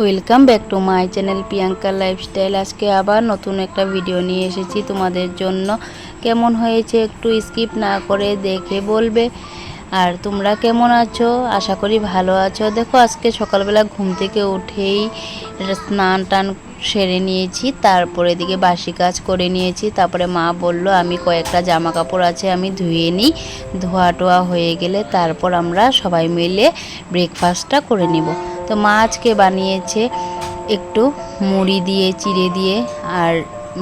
Welcome back to my channel Priyanka lifestyle আজকে আবার নতুন একটা ভিডিও নিয়ে এসেছি তোমাদের জন্য। কেমন হয়েছে একটু স্কিপ না করে দেখে বলবে। আর তোমরা কেমন আছো? আশা করি ভালো আছো। দেখো, আজকে সকালবেলা ঘুম থেকে উঠেই স্নান টান সেরে নিয়েছি। তারপরে এদিকে বাসি কাজ করে নিয়েছি। তারপরে মা বলল, আমি কয়েকটা জামা কাপড় আছে, আমি ধুয়ে নিই। ধোয়া টোয়া হয়ে গেলে তারপর আমরা সবাই মিলে ব্রেকফাস্টটা করে নিব। তো মা আজকে বানিয়েছে, একটু মুড়ি দিয়ে, চিড়ে দিয়ে আর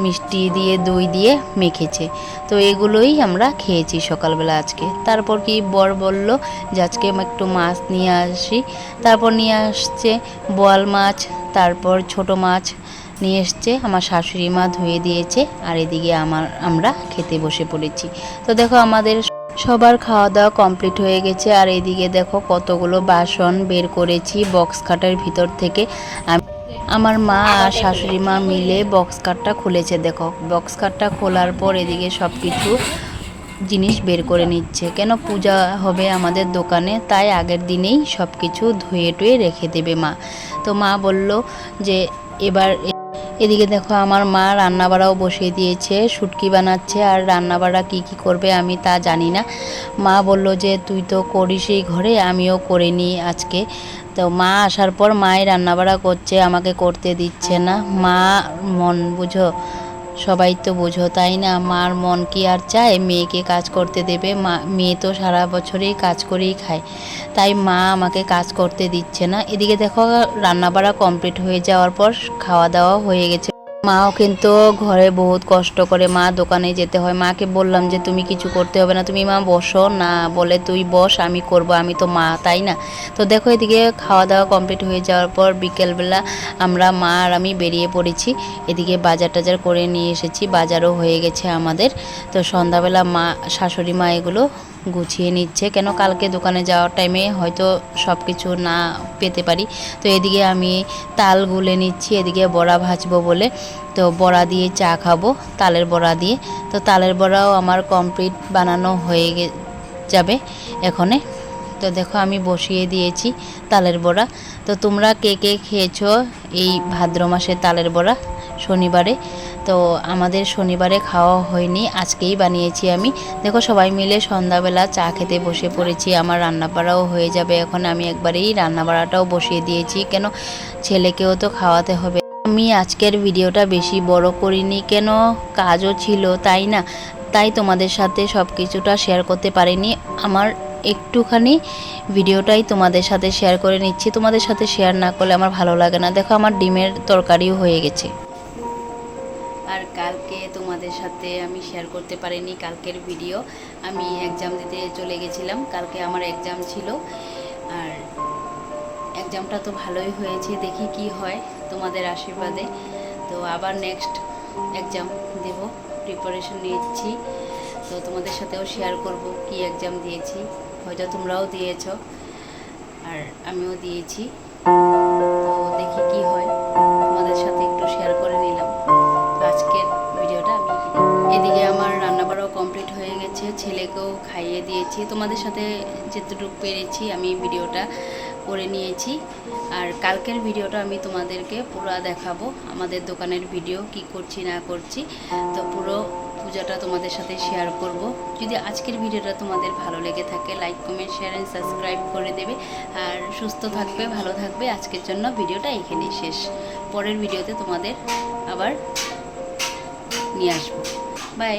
মিষ্টি দিয়ে, দই দিয়ে মেখেছে। তো এগুলোই আমরা খেয়েছি সকালবেলা আজকে। তারপর কি বর বলল যে আজকে একটু মাছ নিয়ে আসি। তারপর নিয়ে আসছে বোয়াল মাছ, তারপর ছোট মাছ নিয়ে এসছে। আমার শাশুড়ি মা ধুয়ে দিয়েছে আর এদিকে আমার, আমরা খেতে বসে পড়েছি। তো দেখো আমাদের সবার খাওয়া দাওয়া কমপ্লিট হয়ে গেছে। আর এদিকে দেখো কতগুলো বাসন বের করেছি বক্স খাটের ভিতর থেকে। আমি আমার মা আর শাশুড়ি মা মিলে বক্স কাটটা খুলেছে, দেখো। বক্স কাটটা খোলার পর এদিকে সব কিছু জিনিস বের করে নিচ্ছে। কেন পূজা হবে আমাদের দোকানে? তাই আগের দিনেই সব কিছু ধুয়ে টুয়ে রেখে দেবে মা। তো মা বলল যে, এবার এদিকে দেখো, আমার মা রান্নাবাড়াও বসিয়ে দিয়েছে, শুটকি বানাচ্ছে, আর রান্নাবাড়া কি কি করবে আমি তা জানি না। মা বলল যে, তুই তো করিস এই ঘরে, আমিও করে নিই আজকে। তো মা আসার পর মাই রান্নাবাড়া করছে, আমাকে করতে দিচ্ছে না। মা মন, বুঝো? সবাই তো বোঝো, তাই না? মার মন কি আর চায়? মেয়েকে কাজ করতে দেবে। মা, মেয়ে তো সারা বছরেই কাজ করেই খায়। তাই মা আমাকে কাজ করতে দিচ্ছে না। এদিকে দেখো, রান্নাবাড়া কমপ্লিট হয়ে যাওয়ার পর খাওয়া দাওয়া হয়ে গেছে। মাও কিন্তু ঘরে বহুত কষ্ট করে, মা দোকানে যেতে হয়। মাকে বললাম যে, তুমি কিছু করতে হবে না। তুমি মা, বসো। না, বলে, তুই বস, আমি করব। আমি তো মা, তাই না? তো দেখো, এদিকে খাওয়া দাওয়া কমপ্লিট হয়ে যাওয়ার পর বিকেলবেলা আমরা মা আর আমি বেরিয়ে পড়েছি। এদিকে বাজার টাজার করে নিয়ে এসেছি। বাজারও হয়ে গেছে আমাদের। তো সন্ধ্যাবেলা মা, শাশুড়ি মা এগুলো গুছিয়ে নিচ্ছে। কেন কালকে দোকানে যাওয়ার টাইমে হয়তো সব কিছু না পেতে পারি। তো এদিকে আমি তাল গুলে নিচ্ছি, এদিকে বড়া ভাজবো বলে। তো বড়া দিয়ে চা খাব, তালের বড়া দিয়ে। তো তালের বড়াও আমার কমপ্লিট বানানো হয়ে যাবে এখনে। তো দেখো আমি বসিয়ে দিয়েছি তালের বড়া। তো তোমরা কে কে খেয়েছো এই ভাদ্র মাসে তালের বড়া? শনিবারে। তো আমাদের শনিবারে খাওয়া হয়নি, আজকেই বানিয়েছি আমি। দেখো সবাই মিলে সন্ধ্যাবেলা চা খেতে বসে পড়েছি, আমার রান্নাবাড়াও হয়ে যাবে। এখন আমি একবারেই রান্নাবাড়াটাও বসিয়ে দিয়েছি, কেন ছেলেকেও তো খাওয়াতে হবে। আমি আজকের ভিডিওটা বেশি বড় করিনি, কেন কাজও ছিল, তাই না? তাই তোমাদের সাথে সব কিছুটা শেয়ার করতে পারিনি। আমার একটুখানি ভিডিওটাই তোমাদের সাথে শেয়ার করে নিচ্ছি। তোমাদের সাথে শেয়ার না করলে আমার ভালো লাগে না। দেখো আমার ডিমের তরকারিও হয়ে গেছে। আর কালকে তোমাদের সাথে আমি শেয়ার করতে পারিনি কালকের ভিডিও আমি এক্সাম দিতে চলে গেছিলাম, কালকে আমার এক্সাম ছিল। আর এক্সামটা তো ভালোই হয়েছে, দেখি কি হয় তোমাদের আশীর্বাদে। তো আবার নেক্সট এক্সাম দেব প্রিপারেশন নিচ্ছি। তো তোমাদের সাথেও শেয়ার করব কি এক্সাম দিয়েছি। হয়তো তোমরাও দিয়েছ, আর আমিও দিয়েছি। হয়ে গেছে ছেলেকেও খাইয়ে দিয়েছি। তোমাদের সাথে যেতটুকু পেরেছি আমি ভিডিওটা করে নিয়েছি। আর কালকের ভিডিওটা আমি তোমাদেরকে পুরো দেখাবো, আমাদের দোকানের ভিডিও কি করছি, না করছি। তো পুরো পূজাটা তোমাদের সাথে শেয়ার করব। যদি আজকের ভিডিওটা তোমাদের ভালো লেগে থাকে like comment share and subscribe করে দেবে। আর সুস্থ থাকবে, ভালো থাকবে। আজকের জন্য ভিডিওটা এখানেই শেষ। পরের ভিডিওতে তোমাদের আবার নিয়ে আসব। বাই